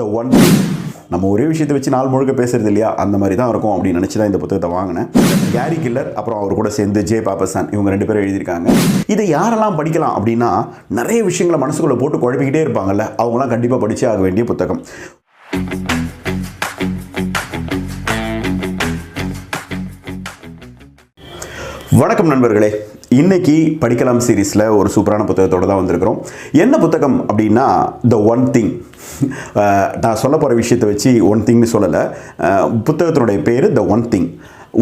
The one நம்ம ஒரே விஷயத்தை வச்சு நாள் முழுக்க பேசுறது இல்லையா? அந்த மாதிரி தான் இருக்கும் அப்படின்னு நினச்சி தான் இந்த புத்தகத்தை வாங்கினேன். கேரி கில்லர் அப்புறம் அவர் கூட சேர்ந்து ஜே பாபசான் இவங்க ரெண்டு பேரும் எழுதியிருக்காங்க. இதை யாரெல்லாம் படிக்கலாம் அப்படின்னா நிறைய விஷயங்களை மனசுக்குள்ளே போட்டு குழப்பிக்கிட்டே இருப்பாங்கல்ல. அவங்களாம் கண்டிப்பாக படிச்சே ஆக வேண்டிய புத்தகம். வணக்கம் நண்பர்களே. இன்னைக்கு படிக்கலாம் சீரீஸில் ஒரு சூப்பரான புத்தகத்தோடு தான் வந்திருக்கிறோம். என்ன புத்தகம் அப்படின்னா த ஒன் திங் நான் சொல்ல போகிற விஷயத்தை வச்சு ஒன் திங்னு சொல்லலை. புத்தகத்தினுடைய பேர் த ஒன் திங்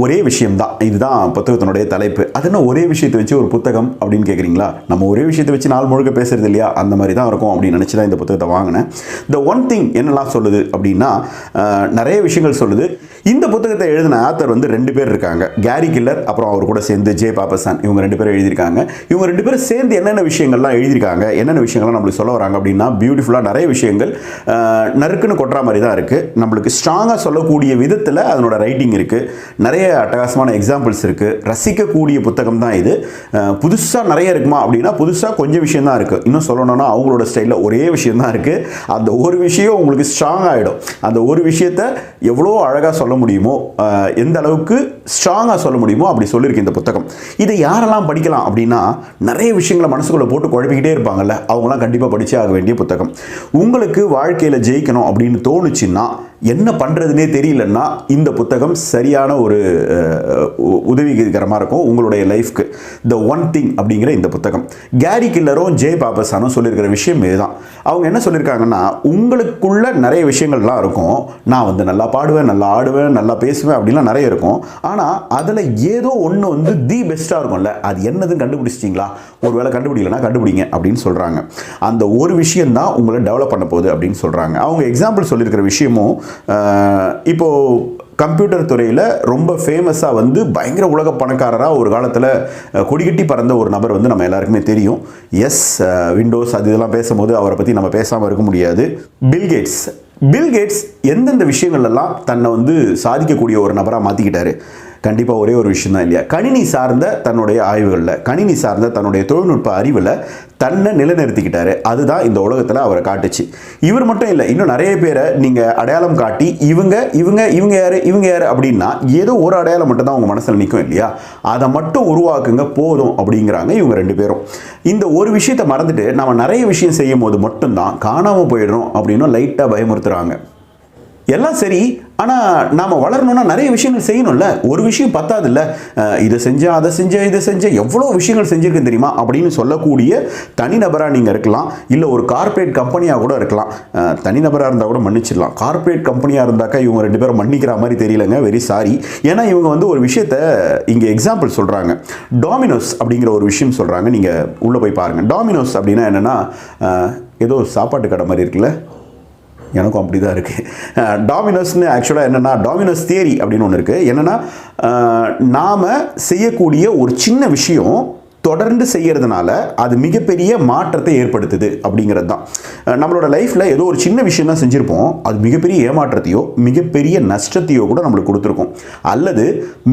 ஒரே விஷயம்தான். இதுதான் புத்தகத்தினுடைய தலைப்பு. அது என்ன ஒரே விஷயத்தை வச்சு ஒரு புத்தகம் அப்படின்னு கேட்குறீங்களா நம்ம ஒரே விஷயத்தை வச்சு நாள் முழுக்க பேசுறது இல்லையா? அந்த மாதிரி தான் இருக்கும் அப்படின்னு நினச்சி தான் இந்த புத்தகத்தை வாங்கினேன். த ஒன் திங் என்னெல்லாம் சொல்லுது அப்படின்னா நிறைய விஷயங்கள் சொல்லுது. இந்த புத்தகத்தை எழுதின ஆத்தர் வந்து ரெண்டு பேர் இருக்காங்க. கேரி கில்லர் அப்புறம் அவர் கூட சேர்ந்து ஜே பாபசான் இவங்க ரெண்டு பேரும் எழுதியிருக்காங்க. இவங்க ரெண்டு பேரும் சேர்ந்து என்னென்ன விஷயங்கள்லாம் எழுதியிருக்காங்க என்னென்ன விஷயங்கள்லாம் நம்மளுக்கு சொல்ல வராங்க அப்படின்னா பியூட்டிஃபுல்லாக நிறைய விஷயங்கள் நறுக்குன்னு கொட்டுற மாதிரி தான் இருக்குது நம்மளுக்கு ஸ்ட்ராங்காக சொல்லக்கூடிய விதத்தில் அதனோட ரைட்டிங் இருக்குது நிறைய அட்டகாசமான எக்ஸாம்பிள்ஸ் இருக்குது ரசிக்கக்கூடிய புத்தகம் தான் இது புதுசாக நிறைய இருக்குமா அப்படின்னா புதுசாக கொஞ்சம் விஷயம் தான் இருக்குது இன்னும் சொல்லணும்னா அவங்களோட ஸ்டைலில் ஒரே விஷயம் தான் இருக்குது அந்த ஒரு விஷயம் உங்களுக்கு ஸ்ட்ராங் ஆகிடும் அந்த ஒரு விஷயத்தை எவ்வளோ அழகாக சொல்ல முடியுமோ எந்த அளவுக்கு ஸ்ட்ராங்காக சொல்ல முடியுமோ அப்படி சொல்லியிருக்கு இந்த புத்தகம். இதை யாரெல்லாம் படிக்கலாம் அப்படின்னா நிறைய விஷயங்களை மனசுக்குள்ளே போட்டு குழப்பிக்கிட்டே இருப்பாங்கல்ல. அவங்களாம் கண்டிப்பாக படித்தே ஆக வேண்டிய புத்தகம். உங்களுக்கு வாழ்க்கையில் ஜெயிக்கணும் அப்படின்னு தோணுச்சுன்னா என்ன பண்ணுறதுனே தெரியலன்னா இந்த புத்தகம் சரியான ஒரு உ- உதவிகரமாக இருக்கும் உங்களுடைய லைஃப்க்கு. த ஒன் திங் அப்படிங்கிற இந்த புத்தகம். கேரி கில்லரும் ஜே பாபசானும் சொல்லியிருக்கிற விஷயம் இதுதான். அவங்க என்ன சொல்லியிருக்காங்கன்னா உங்களுக்குள்ள நிறைய விஷயங்கள்லாம் இருக்கும். நான் வந்து நல்லா பாடுவேன் நல்லா ஆடுவேன் நல்லா பேசுவேன் அப்படிலாம் நிறைய இருக்கும். ஆனால் அதில் ஏதோ ஒன்று வந்து தி பெஸ்ட்டாக இருக்கும்ல. அது என்னதுன்னு கண்டுபிடிச்சிட்டிங்களா? ஒரு வேளை கண்டுபிடிக்கலனா கண்டுபிடிங்க அப்படின்னு சொல்கிறாங்க அந்த ஒரு விஷயம் தான் உங்களை டெவலப் பண்ண போகுது அப்படின்னு சொல்கிறாங்க அவங்க எக்ஸாம்பிள் சொல்லியிருக்கிற விஷயமும் இப்போது கம்ப்யூட்டர் துறையில் ரொம்ப ஃபேமஸாக வந்து பயங்கர உலக பணக்காரராக ஒரு காலத்தில் கொடிகட்டி பறந்த ஒரு நபர் வந்து நம்ம எல்லாருக்குமே தெரியும். எஸ் விண்டோஸ் அது இதெல்லாம் பேசும்போது அவரை பற்றி நம்ம பேசாமல் இருக்க முடியாது. பில்கேட்ஸ் பில்கேட்ஸ் எந்தெந்த விஷயங்கள்லாம் தன்னை வந்து சாதிக்கக்கூடிய ஒரு நபராக மாற்றிக்கிட்டாரு கண்டிப்பாக ஒரே ஒரு விஷயம் தான் இல்லையா? கணினி சார்ந்த தன்னுடைய ஆய்வுகளில் கணினி சார்ந்த தன்னுடைய தொழில்நுட்ப அறிவில் தன்னை நிலைநிறுத்திக்கிட்டாரு. அதுதான் இந்த உலகத்தில் அவரை காட்டுச்சு. இவர் மட்டும் இல்லை இன்னும் நிறைய பேரை நீங்கள் அடையாளம் காட்டி இவங்க இவங்க இவங்க யாரு இவங்க யாரு அப்படின்னா ஏதோ ஒரு அடையாளம் மட்டும் தான் உங்கள் மனசில் நிற்கும் இல்லையா? அதை மட்டும் உருவாக்குங்க போதும் அப்படிங்கிறாங்க இவங்க ரெண்டு பேரும். இந்த ஒரு விஷயத்தை மறந்துட்டு நம்ம நிறைய விஷயம் செய்யும் போது மட்டும்தான் காணாமல் போயிடுறோம் அப்படின்னு லைட்டாக பயமுறுத்துறாங்க. எல்லாம் சரி ஆனால் நாம் வளரணும்னா நிறைய விஷயங்கள் செய்யணும்ல. ஒரு விஷயம் பத்தாதுல்ல. இதை செஞ்சேன் அதை செஞ்சேன் இதை செஞ்சேன் எவ்வளோ விஷயங்கள் செஞ்சுருக்கேன் தெரியுமா? அப்படின்னு சொல்லக்கூடிய தனிநபராக நீங்கள் இருக்கலாம். இல்லை ஒரு கார்ப்பரேட் கம்பெனியாக கூட இருக்கலாம். தனிநபராக இருந்தால் கூட மன்னிச்சிடலாம். கார்ப்பரேட் கம்பெனியாக இருந்தாக்கா இவங்க ரெண்டு பேரும் மன்னிக்கிற மாதிரி தெரியலங்க. வெரி சாரி ஏன்னா இவங்க வந்து ஒரு விஷயத்த இங்கே எக்ஸாம்பிள் சொல்கிறாங்க டாமினோஸ் அப்படிங்கிற ஒரு விஷயம் சொல்கிறாங்க நீங்கள் உள்ளே போய் பாருங்கள் டாமினோஸ் அப்படின்னா என்னென்னா ஏதோ சாப்பாட்டு கடை மாதிரி இருக்குல்ல? எனக்கும் அப்படி தான் இருக்குது டாமினோஸ்னு ஆக்சுவலாக என்னென்னா டாமினோஸ் தியரி அப்படின்னு ஒன்று இருக்குது என்னென்னா நாம் செய்யக்கூடிய ஒரு சின்ன விஷயம் தொடர்ந்து செய்கிறதுனால அது மிகப்பெரிய மாற்றத்தை ஏற்படுத்துது அப்படிங்கிறது தான் நம்மளோட லைஃப்பில் ஏதோ ஒரு சின்ன விஷயம் தான் செஞ்சுருப்போம். அது மிகப்பெரிய ஏமாற்றத்தையோ மிகப்பெரிய நஷ்டத்தையோ கூட நம்மளுக்கு கொடுத்துருக்கோம். அல்லது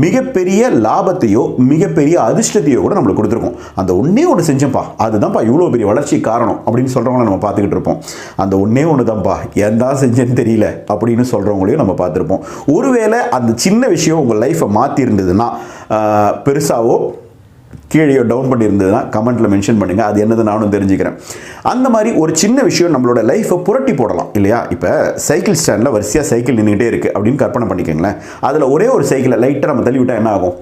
மிகப்பெரிய லாபத்தையோ மிகப்பெரிய அதிர்ஷ்டத்தையோ கூட நம்மளுக்கு கொடுத்துருக்கோம். அந்த ஒன்றே ஒன்று செஞ்சோம்ப்பா அதுதான்ப்பா இவ்வளோ பெரிய வளர்ச்சி காரணம் அப்படின்னு சொல்கிறவங்கள நம்ம பார்த்துக்கிட்டு இருப்போம். அந்த ஒன்றே ஒன்று தான்ப்பா ஏன் தான் செஞ்சேன்னு தெரியல அப்படின்னு சொல்கிறவங்களையும் நம்ம பார்த்துருப்போம். ஒருவேளை அந்த சின்ன விஷயம் உங்கள் லைஃப்பை மாற்றிருந்ததுன்னா பெருசாவோ கீழே டவுன் பண்ணியிருந்ததுன்னா கமெண்ட்டில் மென்ஷன் பண்ணுங்கள் அது என்னது நானும் தெரிஞ்சுக்கிறேன். அந்த மாதிரி ஒரு சின்ன விஷயம் நம்மளோட லைஃப்பை புரட்டி போடலாம். இல்லையா? இப்போ சைக்கிள் ஸ்டாண்டில் வரிசையாக சைக்கிள் நின்றுக்கிட்டே இருக்குது அப்படின்னு கற்பனை பண்ணிக்கோங்களேன். அதில் ஒரே ஒரு சைக்கிளை லைட்டாக நம்ம தள்ளிவிட்டால் என்ன ஆகும்?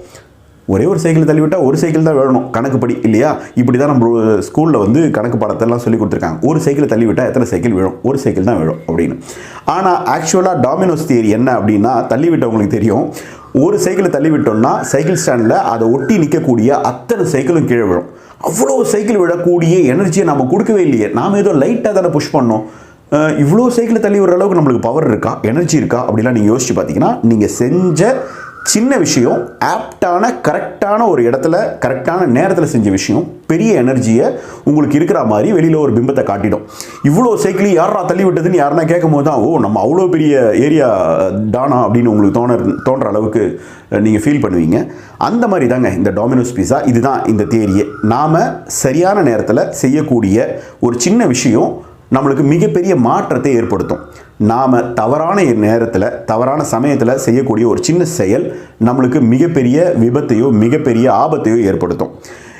ஒரே ஒரு சைக்கிள் தள்ளிவிட்டால் ஒரு சைக்கிள் தான் வேணும். கணக்குப்படி இல்லையா? இப்படி தான் நம்ம ஸ்கூலில் வந்து கணக்கு பாடத்தெல்லாம் சொல்லி கொடுத்துருக்காங்க. ஒரு சைக்கிளை தள்ளிவிட்டால் எத்தனை சைக்கிள் விழும் ஒரு சைக்கிள் தான் விழும் அப்படின்னு. ஆனால் ஆக்சுவலாக டாமினோஸ் தியரி என்ன அப்படின்னா தள்ளி விட்டவங்களுக்கு தெரியும். ஒரு சைக்கிளை தள்ளி விட்டோம்னா சைக்கிள் ஸ்டாண்டில் அதை ஒட்டி நிற்கக்கூடிய அத்தனை சைக்கிளும் கீழே விழும். அவ்வளோ சைக்கிள் விடக்கூடிய எனர்ஜியை நம்ம கொடுக்கவே இல்லையே. நாம் ஏதோ லைட்டாக தானே புஷ் பண்ணோம். இவ்வளோ சைக்கிளை தள்ளி விடுற அளவுக்கு நம்மளுக்கு பவர் இருக்கா? எனர்ஜி இருக்கா? அப்படிலாம் நீங்கள் யோசிச்சு பார்த்தீங்கன்னா நீங்கள் செஞ்ச சின்ன விஷயம் ஆப்டான கரெக்டான ஒரு இடத்துல கரெக்டான நேரத்தில் செஞ்ச விஷயம் பெரிய எனர்ஜியை உங்களுக்கு இருக்கிற மாதிரி வெளியில் ஒரு பிம்பத்தை காட்டிடும். இவ்வளோ சைக்கிள் யாரா தள்ளி விட்டதுன்னு யாருன்னா கேட்கும் போது தான் ஓ நம்ம அவ்வளோ பெரிய ஏரியா டானா அப்படின்னு உங்களுக்கு தோண தோன்ற அளவுக்கு நீங்கள் ஃபீல் பண்ணுவீங்க. அந்த மாதிரி தாங்க இந்த டாமினோஸ் பீஸா இதுதான் இந்த தேரியே. நாம் சரியான நேரத்தில் செய்யக்கூடிய ஒரு சின்ன விஷயம் நம்மளுக்கு மிகப்பெரிய மாற்றத்தை ஏற்படுத்தும். நாம் தவறான நேரத்தில் தவறான சமயத்தில் செய்யக்கூடிய ஒரு சின்ன செயல் நம்மளுக்கு மிகப்பெரிய விபத்தையோ மிகப்பெரிய ஆபத்தையோ ஏற்படுத்தும்.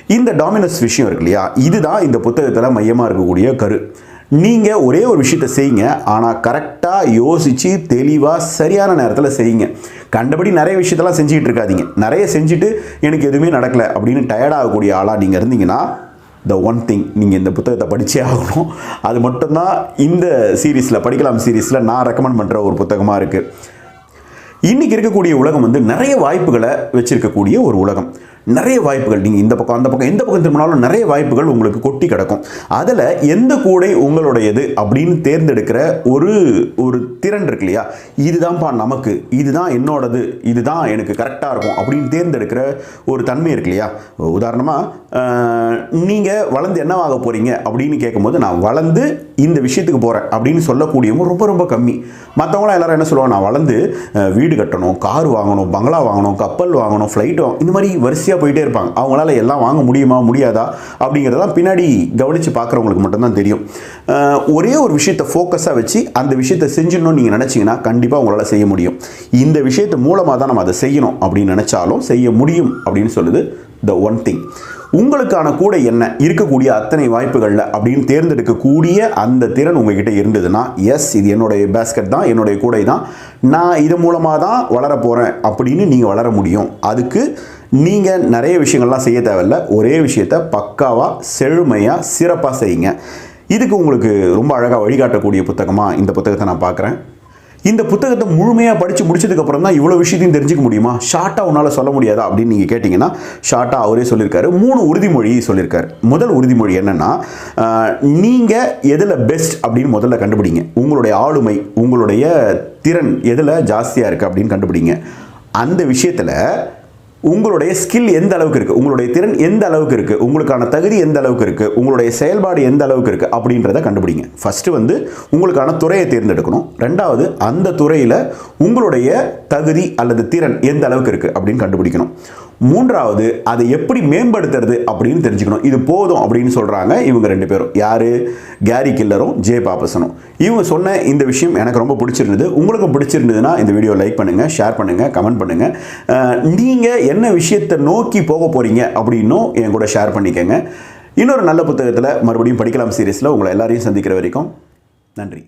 இந்த டாமினஸ் விஷயம் இருக்கு இல்லையா? இதுதான் இந்த புத்தகத்தில் மையமாக இருக்கக்கூடிய கரு. நீங்கள் ஒரே ஒரு விஷயத்தை செய்யுங்க. ஆனால் கரெக்டாக யோசித்து தெளிவாக சரியான நேரத்தில் செய்யுங்க. கண்டபடி நிறைய விஷயத்தெல்லாம் செஞ்சுக்கிட்டு இருக்காதீங்க. நிறைய செஞ்சுட்டு எனக்கு எதுவுமே நடக்கலை அப்படின்னு டயர்டாகக்கூடிய ஆளாக நீங்கள் இருந்தீங்கன்னா த ஒன் திங் நீங்கள் இந்த புத்தகத்தை படித்தே ஆகணும். அது மட்டும்தான் இந்த சீரீஸில் படிக்கலாம் சீரீஸில் நான் ரெக்கமெண்ட் பண்ணுற ஒரு புத்தகமாக இருக்குது இன்றைக்கி இருக்கக்கூடிய உலகம் வந்து நிறைய வாய்ப்புகளை வச்சிருக்கக்கூடிய ஒரு உலகம். நிறைய வாய்ப்புகள். நீங்கள் இந்த பக்கம் அந்த பக்கம் எந்த பக்கம் திரும்பினாலும் நிறைய வாய்ப்புகள் உங்களுக்கு கொட்டி கிடக்கும். அதில் எந்த கூடை உங்களுடையது அப்படின்னு தேர்ந்தெடுக்கிற ஒரு ஒரு திறன் இருக்கு இல்லையா? இதுதான்ப்பா நமக்கு இதுதான் என்னோடது இதுதான் எனக்கு கரெக்டாக இருக்கும் அப்படின்னு தேர்ந்தெடுக்கிற ஒரு தன்மை இருக்கு இல்லையா? உதாரணமாக நீங்கள் வளர்ந்து என்னவாக போகிறீங்க அப்படின்னு கேட்கும்போது நான் வளர்ந்து இந்த விஷயத்துக்கு போகிறேன் அப்படின்னு சொல்லக்கூடியவங்க ரொம்ப ரொம்ப கம்மி. மற்றவங்களாம் எல்லாரும் என்ன சொல்லுவாங்க? நான் வளர்ந்து வீடு கட்டணும் கார் வாங்கணும் பங்களா வாங்கணும் கப்பல் வாங்கணும் ஃப்ளைட் வாங்கணும் இந்த மாதிரி வரிசையாக போயிட்டே இருப்பாங்க. அவங்களால எல்லாம் வாங்க முடியுமா முடியாதா? அப்படிங்கிறதெல்லாம் பின்னாடி கவனித்து பார்க்குறவங்களுக்கு மட்டும்தான் தெரியும். ஒரே ஒரு விஷயத்தை ஃபோக்கஸாக வச்சு அந்த விஷயத்தை செஞ்சிடணும்னு நீங்கள் நினச்சிங்கன்னா கண்டிப்பாக உங்களால் செய்ய முடியும். இந்த விஷயத்து மூலமாக தான் நம்ம அதை செய்யணும் அப்படின்னு நினச்சாலும் செய்ய முடியும் அப்படின்னு சொல்லுது த ஒன் திங் உங்களுக்கான கூடை என்ன இருக்கக்கூடிய அத்தனை வாய்ப்புகளில் அப்படின்னு தேர்ந்தெடுக்கக்கூடிய அந்த திறன் உங்ககிட்ட இருந்ததுன்னா எஸ் இது என்னுடைய பேஸ்கெட் தான் என்னுடைய கூடை தான். நான் இது மூலமாக தான் வளர போகிறேன் அப்படின்னு நீங்கள் வளர முடியும். அதுக்கு நீங்கள் நிறைய விஷயங்கள்லாம் செய்ய தேவையில்ல. ஒரே விஷயத்தை பக்காவாக செழுமையாக சிறப்பாக செய்யுங்க. இதுக்கு உங்களுக்கு ரொம்ப அழகாக வழிகாட்டக்கூடிய புத்தகமாக இந்த புத்தகத்தை நான் பார்க்குறேன். இந்த புத்தகத்தை முழுமையாக படித்து முடிச்சதுக்கப்புறம் தான் இவ்வளோ விஷயத்தையும் தெரிஞ்சுக்க முடியுமா? ஷார்ட்டாக உன்னால் சொல்ல முடியாதா? அப்படின்னு நீங்கள் கேட்டிங்கன்னா ஷார்ட்டாக அவரே சொல்லியிருக்காரு மூணு உறுதிமொழி சொல்லியிருக்காரு முதல் உறுதிமொழி என்னென்னா நீங்கள் எதில் பெஸ்ட் அப்படின்னு முதல்ல கண்டுபிடிங்க. உங்களுடைய ஆளுமை உங்களுடைய திறன் எதில் ஜாஸ்தியாக இருக்குது அப்படின்னு கண்டுபிடிங்க. அந்த விஷயத்தில் உங்களுடைய ஸ்கில் எந்த அளவுக்கு இருக்குது உங்களுடைய திறன் எந்த அளவுக்கு இருக்குது உங்களுக்கான தகுதி எந்த அளவுக்கு இருக்குது உங்களுடைய செயல்பாடு எந்த அளவுக்கு இருக்குது அப்படின்றத கண்டுபிடிங்க. ஃபஸ்ட்டு வந்து உங்களுக்கான துறையை தேர்ந்தெடுக்கணும். ரெண்டாவது அந்த துறையில் உங்களுடைய தகுதி அல்லது திறன் எந்த அளவுக்கு இருக்குது அப்படின்னு கண்டுபிடிக்கணும். மூன்றாவது அதை எப்படி மேம்படுத்துறது அப்படின்னு தெரிஞ்சுக்கணும். இது போதும் அப்படின்னு சொல்கிறாங்க இவங்க ரெண்டு பேரும். யார்? கேரி கில்லரும் ஜே பாப்பசனும் இவங்க சொன்ன இந்த விஷயம் எனக்கு ரொம்ப பிடிச்சிருந்தது. உங்களுக்கும் பிடிச்சிருந்ததுன்னா இந்த வீடியோ லைக் பண்ணுங்கள் ஷேர் பண்ணுங்கள் கமெண்ட் பண்ணுங்கள் நீங்கள் என்ன விஷயத்தை நோக்கி போக போகிறீங்க அப்படின்னும் என் கூட ஷேர் பண்ணிக்கோங்க. இன்னொரு நல்ல புத்தகத்தில் மறுபடியும் படிக்கலாம் சீரீஸில். உங்களை எல்லாரையும் சந்திக்கிற வரைக்கும் நன்றி.